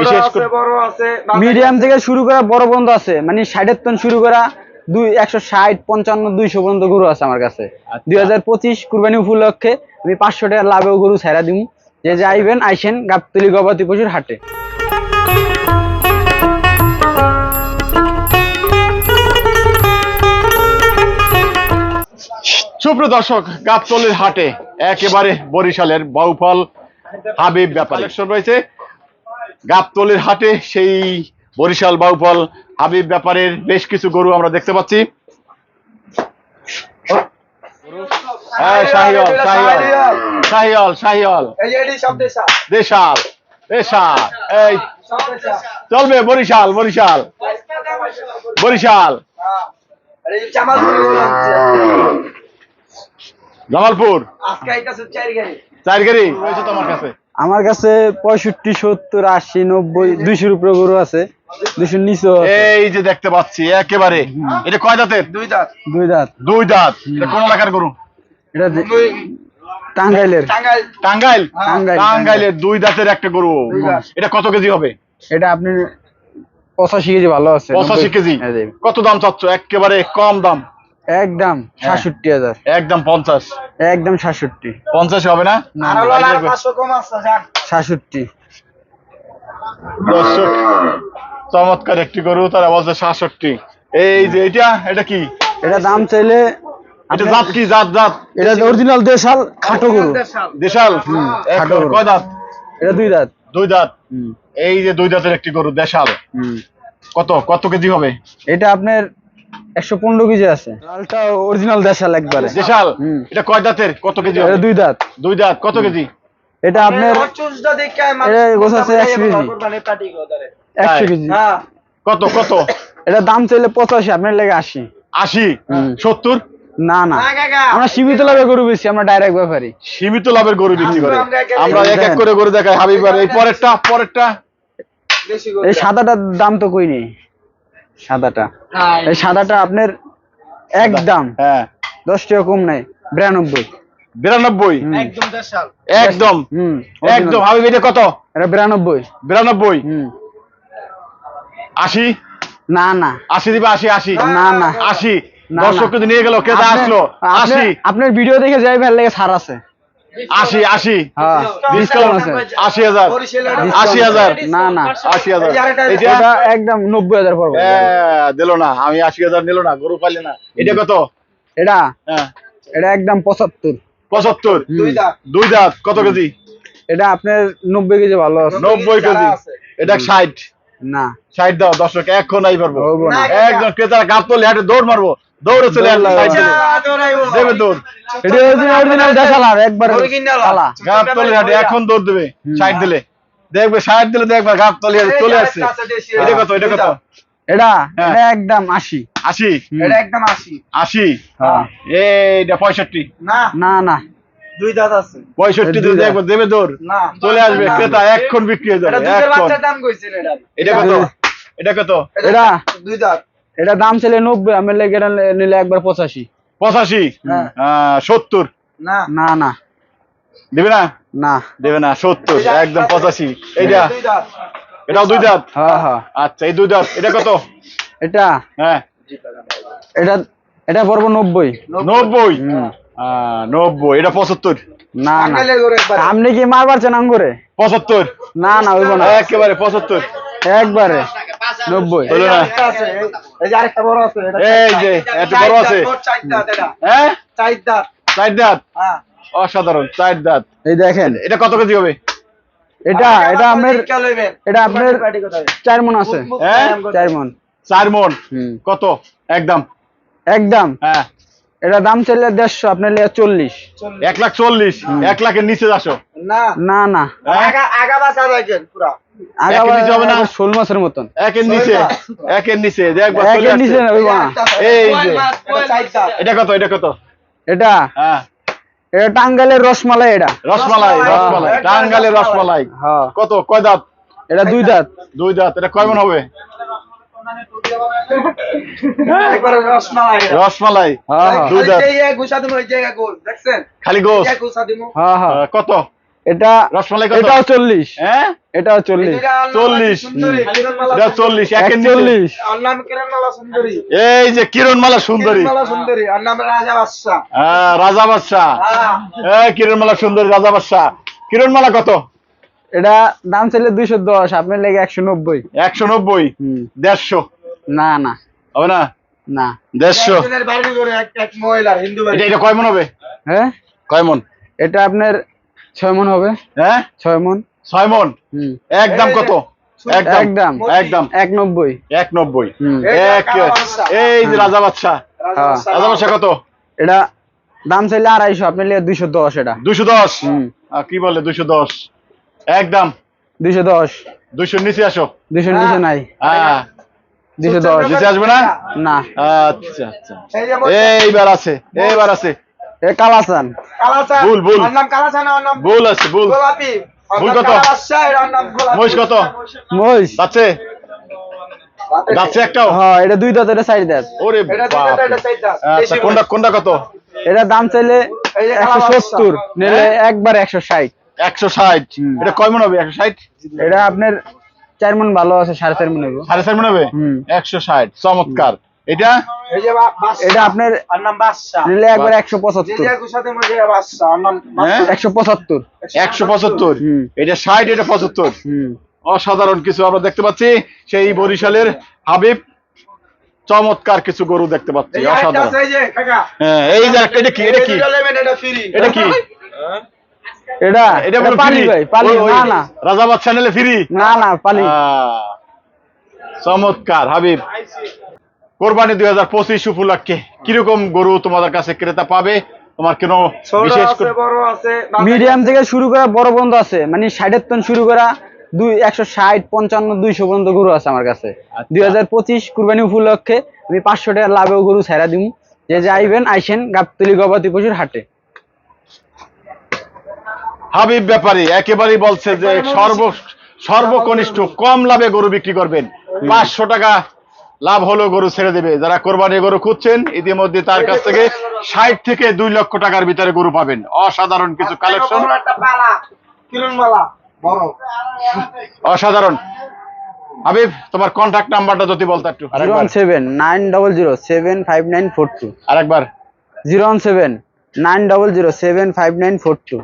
বিশেষ করে বড় আছে মিডিয়াম থেকে শুরু করা বড় পর্যন্ত আছে। মানে ষাটের টন শুরু করা দুই একশো ষাট পঞ্চান্ন দুইশো পর্যন্ত গরু আছে আমার কাছে। আচ্ছা। দুই হাজার পঁচিশ কুরবানি উপলক্ষে আমি পাঁচশো টাকা লাভেও গরু ছাড়া দিব যে যে আইবেন আইসেন গাবতলি গবাদি পশুর হাটে। সুপ্রিয় দর্শক গাবতলির হাটে একেবারে বরিশালের বাউফল হাবিব ব্যাপার। কালেকশন রয়েছে। গাবতলির হাটে সেই বরিশাল বাউফল হাবিব ব্যাপারের বেশ কিছু গরু আমরা দেখতে পাচ্ছি। হ্যাঁ দেশাল। দেশাল এই। চলবে বরিশাল বরিশাল। বরিশাল। হ্যাঁ। জামালপুর। আজকে আইতাছে চার গাড়ি চার গাড়ি রয়েছে তোমার কাছে। আমার কাছে পঁয়ষট্টি সত্তর আশি নব্বই দুইশোর উপরে গরু আছে দুইশোর নিচেও এই যে দেখতে পাচ্ছি একেবারে। এটা কয় দাঁতের? দুই দাঁত। দুই দাঁত। দুই দাঁত। কোন এলাকার গরু? এটা টাঙ্গাইলের। টাঙ্গাইল। টাঙ্গাইল? টাঙ্গাইল, টাঙ্গাইলের দুই দাঁতের একটা গরু। এটা কত কেজি হবে? এটা আপনি পঁচাশি কেজি ভালো আছে পঁচাশি কেজি। কত দাম চাচ্ছ? একেবারে কম দাম। একদম সাতষট্টি হাজার। একদম পঞ্চাশ। একদম সাতষট্টি। পঞ্চাশ হবে না? আর হলো আর কম আছে যান সাতষট্টি। চমৎকার একটি গরু তারা বলছে সাতষট্টি। এই যে এটা এটা কি? এটা দাম চাইলে এটা জাত কি? জাত জাত। এটা অরিজিনাল দেশাল খাটো গরু। দেশাল। কয় দাঁত? এটা দুই দাঁত। দুই দাঁত। এই যে দুই দাঁতের একটি গরু দেশাল। হুম। কত? কত কেজি হবে? এটা আপনার একশো পনেরো কেজি আছে। লালটা অরিজিনাল দেশাল একবারে। দেশাল? এটা কয় দাঁতের? কত কেজি দুই দাঁত। দুই দাঁত কত কেজি? এটা আপনার চুজটা দেখে এটা গোছ আছে 100 কেজি। একশো কেজি। হ্যাঁ। কত কত? এটা দাম চাইলে পঁচাশি আপনার লেগে আশি। আশি? সত্তর? না না। না আমরা সীমিত লাভে গরু বেশি আমরা ডাইরেক্ট ব্যাপারী। সীমিত লাভের গরু বিক্রি করে। আমরা এক এক করে গরু দেখাই হাবিবার এই পরেরটা পরেরটা? এই সাদাটার দাম তো কই নেই। সাদাটা। এই সাদাটা আপনার একদম। হ্যাঁ। দশ টাকা কম নাই বিরানব্বই। বিরানব্বই? একদম দেশাল। একদম? হুম একদম। হাবিব এটা কত? এটা বিরানব্বই। বিরানব্বই? হুম। আশি? না না। আশি দিবে আশি আশি। না না। আশি। দর্শক। নিয়ে গেল আপনার- আসলো। আশি। আপনার ভিডিও দেখে যাই ভালো লাগে ছাড় আছে। আশি আশি। হ্যাঁ। ডিসকাউন্ট আছে। আশি হাজার। আশি হাজার। না না আশি হাজার। এটা একদম নব্বই হাজার পড়বে। দিল না। আমি আশি হাজার নিল না। গরু পাইলে না। এটা কত? এটা? হ্যাঁ। এটা একদম পঁচাত্তর। পঁচাত্তর? দুই দাঁত। কত কেজি? এটা আপনার নব্বই কেজি ভালো আছে। নব্বই কেজি এটা ষাট। না। ষাট দাও দর্শক এখন আই পারব। একদম ক্রেতার গাপ তোলে হাটে দৌড় মারবো। দৌড়ে চলে আসবে দৌড় ষাট লাগবে। দেবে। দৌড়াইবো। দেবে দৌড়। এটা অরিজিনাল অরিজিনাল দেশাল একবারে গাপ তোলে হাটে এখন দৌড় দেবে ষাট দিলে। দেখবে ষাট দিলে দেখবে গাপ তলে চলে আসছে। এটা কত এটা কত? এটা। হ্যাঁ। এটা একদম আশি। আশি? এটা একদম আশি। আশি? হ্যাঁ। এইটা পঁয়ষট্টি। না। না না। দুই দাঁত আছে। দুই দাঁত। দেবে দৌড়। না। চলে আসবে ক্রেতা এখন বিক্রি হয়ে এটা যাবে দুধের বাচ্চার দাম কইছেন এটা। এটা কত? এটা কত? এটা দুই দাঁত। এটা দাম ছিল নব্বই আমি লেগে এটা নিলে একবার পঁচাশি। পঁচাশি? হ্যাঁ। সত্তর? না। না না। দেবে না? না। দেবে না সত্তর একদম পঁচাশি। এইটা? এটাও দুই দাঁত? হ্যাঁ হ্যাঁ। আচ্ছা এই দুই দাঁত এটা কত? এটা? হ্যাঁ। এটা এটা পড়ব নব্বই। নব্বই। নব্বই? এটা পঁচাত্তর? না না। আপনি কি মার পারছেন আঙ্গুরে? পঁচাত্তর? না না হইব না। একেবারে পঁচাত্তর। একবারে। নব্বই। হলো না? এই- এই যে আরেকটা বড় আছে এই চার যে, দাঁত। একটা বড় আছে। মোট চার দাঁত এটা। হ্যাঁ? চার দাঁত। চার দাঁত? হ্যাঁ। অসাধারণ চার দাঁত। এই দেখেন। এটা কত কেজি হবে? এটা এটা আপনার এটা আপনার চার মন আছে। হ্যাঁ? চার মন চার মন কত? একদম? একদম। হ্যাঁ। এটা দাম চাইলে দেড়শো আপনার লিয়ে চল্লিশ। এক লাখ চল্লিশ। এক লাখের নিচে আসো না। না না? আগা আগা রাখেন পুরা। শোল মাছের মতন। একের নিচে একের নিচে একের এই এটা কত এটা কত? এটা? হ্যাঁ। এটা রসমালাই এটা। রসমালাই টাঙ্গালের রসমালাই। হ্যাঁ। কত কয় দাঁত? এটা দুই দাঁত। দুই দাঁত এটা কয় মন হবে? রসমালাই। হ্যাঁ দুই খালি দাঁত। খালি গোস। হ্যাঁ হ্যাঁ। কত? এটা রসমালাই? এটাও চল্লিশ। হ্যাঁ? এটাও চল্লিশ। এটা চল্লিশ। এটা চল্লিশ সুন্দরী। এই যে কিরণমালা সুন্দরী। সুন্দরী। রাজা বাদশা হ্যাঁ বাদশাহ। হ্যাঁ। কিরণমালা সুন্দরী রাজা বাদশাহ। কিরণমালা কত? এটা দাম চাইলে দুইশো দশ আপনার লেগে একশো নব্বই। একশো নব্বই? হুম। দেড়শো? না না। হবে না? না। দেড়শো? এটা এটা কয় মন হবে? হ্যাঁ? কয় মন? এটা আপনার ছয় মন হবে। হ্যাঁ? ছয় মন। ছয় মন একদম কত? একদম একদম। এক নব্বই এক নব্বই এক এই যে রাজা বাদশাহ। রাজা। রাজা বাদশাহ কত? এটা দাম চাইলে আড়াইশো আপনার লেগে দুইশো দশ এটা। দুইশো দশ? কি বলে দুইশো দশ? একদম। দুইশো দশ। দুইশো নিচে আসো। দুইশোর নিচে নাই। হ্যাঁ। দুইশো দশ নিচে আসবে না? না। আচ্ছা আচ্ছা। এইবার আছে এইবার আছে। এ কালাচান। কালাচান। ভুল, ভুল। ভুল আছে ভুল। ভুল কত? মহিষ কত? মহিষ যাচ্ছে? যাচ্ছে একটাও? হ্যাঁ এটা দুই দাঁত এটা চারি দাঁত। ওরে এটা দুই দাঁত, এটা চার দাঁত। আচ্ছা কোনটা কোনটা কত? এটা দাম চাইলে একশো সত্তর। নিলে একবার একশো ষাট। একশো ষাট। হুম। এটা কয় মন হবে একশো ষাট? এটা আপনার চার মন ভালো আছে সাড়ে চার মন হবে। সাড়ে চার মন হবে? হুম। একশো ষাট চমৎকার। এটা? এই যে বাদশা। এটা আপনার একবার একশো পঁচাত্তর। একশো পঁচাত্তর। একশো পঁচাত্তর? এটা ষাট এটা পঁচাত্তর। অসাধারণ কিছু আমরা দেখতে পাচ্ছি। সেই বরিশালের হাবিব চমৎকার কিছু গরু দেখতে পাচ্ছি অসাধারণ। এই যে, কাকা। হ্যাঁ এই যে একটা- এটা কি এটা কি? এটা এটা কি? এটা এটা এটা পালি ভাই পালি না না। রাজাবাদ চ্যানেলে ফ্রি? না না পালি। চমৎকার হাবিব। কোরবানি দুই হাজার পঁচিশ উপলক্ষে কীরকম গরু তোমাদের কাছে ক্রেতা পাবে? তোমার কোনো বিশেষ করে- বড় আছে, মিডিয়াম থেকে শুরু করা বড় বন্ধ আছে। মানে ষাটের টন শুরু করা দুই একশো ষাট পঞ্চান্ন দুইশো পর্যন্ত গরু আছে আমার কাছে। আচ্ছা। দুই হাজার পঁচিশ কুরবানি উপলক্ষে আমি পাঁচশো টাকা লাভেও গরু ছেড়া দিব যে যে আইবেন আইসেন গাবতলি গবাদি পশুর হাটে। হাবিব ব্যাপারী একেবারেই বলছে যে সর্ব সর্বকনিষ্ঠ কম লাভে গরু বিক্রি করবেন। পাঁচশো টাকা লাভ হলো গরু ছেড়ে দেবে। যারা কোরবানি গরু খুঁজছেন ইতিমধ্যে তার কাছ থেকে ষাট থেকে দুই লক্ষ টাকার ভিতরে গরু পাবেন। অসাধারণ কিছু কালেকশন। অসাধারণ। হাবিব তোমার কন্ট্যাক্ট নাম্বারটা যদি বলতো একটু one seven nine double zero seven five nine four two. আরেকবার। Zero one seven nine double zero seven five nine four two.